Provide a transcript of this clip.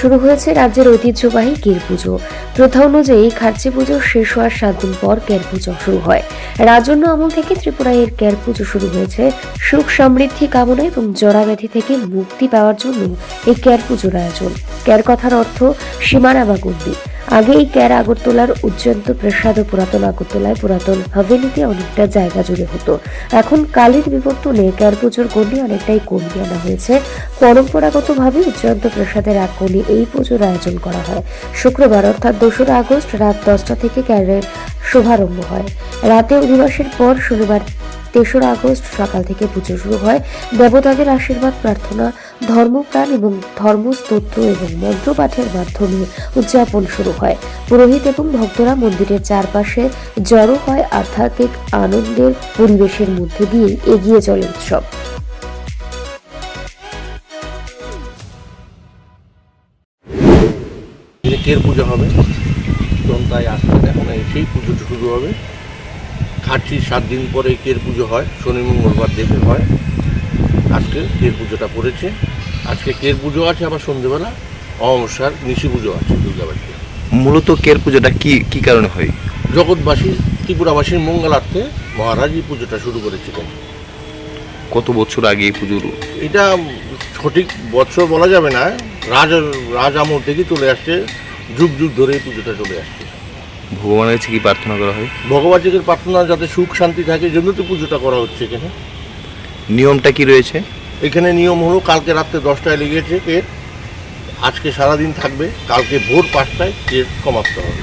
শুরু হয়েছে রাজ্যের ঐতিহ্যবাহী কের পুজো। প্রথা অনুযায়ী খার্চি পুজো শেষ হওয়ার সাত দিন পর কের পুজো শুরু হয়। রাজন্য আমল থেকে ত্রিপুরায় এর কের পুজো শুরু হয়েছে। সুখ সমৃদ্ধি কামনা এবং জরাব্যাধি থেকে মুক্তি পাওয়ার জন্য এই কের পুজোর আয়োজন। কের কথার অর্থ সীমানা বা গন্ডি আগে এই ক্যার আগরতলার উজ্জন্ত প্রসাদ ও পুরাতন আগরতলায় পুরাতন হাভেলিতে অনেকটা জায়গা জুড়ে হতো। এখন কালের বিবর্তনে ক্যার পুজোর গণ্ডি অনেকটাই কমিয়ে আনা হয়েছে। পরম্পরাগতভাবে উজ্জন্ত প্রসাদের এক কোণে এই পুজোর আয়োজন করা হয়। শুক্রবার অর্থাৎ দোসরা আগস্ট রাত দশটা থেকে ক্যারের শুভারম্ভ হয়। রাতে অধিবাসের পর শনিবার তেসরা আগস্ট সকাল থেকে পুজো শুরু হয়। দেবতাদের আশীর্বাদ, প্রার্থনা, ধর্মপ্রাণ এবং ধর্মস্তোত্র এবং মন্ত্রপাঠের মাধ্যমে উদযাপন শুরু হয়। পুরোহিত এবং ভক্তরা মন্দিরের চারপাশে জড়ো হয় আধ্যাত্মিক আনন্দের পরিবেশের মধ্যে দিয়ে এগিয়ে চলে উৎসব। পুজো হবে? তখন তাই আসতে এখন সেই পুজোটা শুরু হবে। খাটছি সাত দিন পরে কের পুজো হয় শনি মঙ্গলবার দেখে হয়। আজকে কের পুজোটা পড়েছে। আজকে কের পুজো আছে আবার সন্ধ্যেবেলা অমাবস্যার নিশি পুজো আছে দুর্গাবাড়িতে। মূলত কের পুজোটা কি কি কারণে হয়? জগৎবাসী ত্রিপুরাবাসীর মঙ্গলার্থে মহারাজ এই পুজোটা শুরু করেছিলেন। কত বছর আগে এই পুজোর? এটা সঠিক বছর বলা যাবে না। রাজ রাজ আমল থেকে চলে আসছে যুগ যুগ ধরে এই পুজোটা চলে আসছে। ভগবানের কাছে কি প্রার্থনা করা হয়? ভগবান ভগবানের প্রার্থনা যাতে সুখ শান্তি থাকে জন্য তো পুজোটা করা হচ্ছে এখানে। নিয়মটা কি রয়েছে? এখানে নিয়ম হলো কালকে রাত্রে দশটায় লেগেছে কে আজকে সারাদিন থাকবে কালকে ভোর পাঁচটায় কে সমাপ্ত হবে।